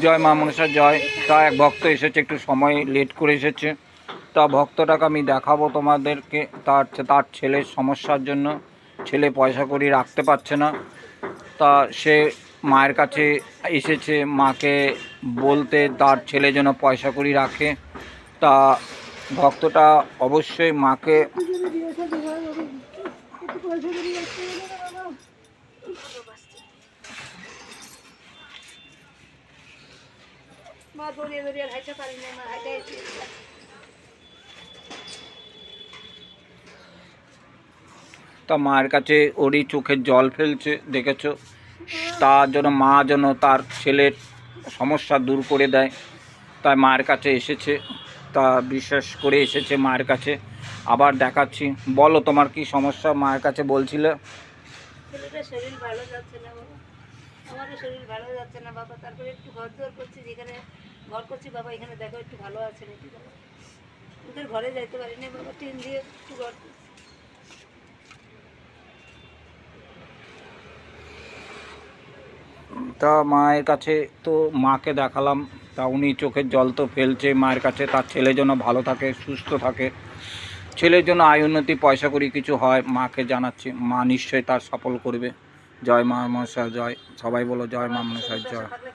জয় মা মনসা, জয়। তা এক ভক্ত এসেছে, একটু সময় লেট করে এসেছে। তা ভক্তটাকে আমি দেখাবো তোমাদেরকে, তার তার ছেলের সমস্যার জন্য। ছেলে পয়সা করি রাখতে পারছে না। তা সে মায়ের কাছে এসেছে, মাকে বলতে তার ছেলে যেন পয়সা করি রাখে। তা ভক্তটা অবশ্যই মাকে মা দড়িয়ে দড়িয়ে হাইতে পারি না মা হাইতে তা মায়ের কাছে ওরই চোখের জল ফেলছে দেখেছ? তার জন্য মা যেন তার ছেলের সমস্যা দূর করে দেয়। তাই মায়ের কাছে এসেছে তা বিশ্বাস করে এসেছে মায়ের কাছে। আবার দেখাচ্ছি। বলো তোমার কি সমস্যা? মায়ের কাছে বলছিলে? শরীর ভালো যাচ্ছে না বাবা। আমারও শরীর ভালো যাচ্ছে না বাবা। তারপরে একটু ঘর করছি যেখানে ঘর করছি, বাবা এখানে দেখো একটু ভালো আছে নাকি? বাবা ওদের ঘরে যাইতে পারি না বাবা টিন দিয়ে একটু ঘর। তা মায়ের কাছে তো মাকে দেখালাম, তা উনি চোখের জল তো ফেলছে মায়ের কাছে, তার ছেলে যেন ভালো থাকে, সুস্থ থাকে। ছেলের জন্য আয় উন্নতি, পয়সা করি কিছু হয়, মাকে জানাচ্ছি, মা নিশ্চয়ই তার সফল করবে। জয় মা মনসা, জয়, সবাই বলো জয় মা মনসা, জয়।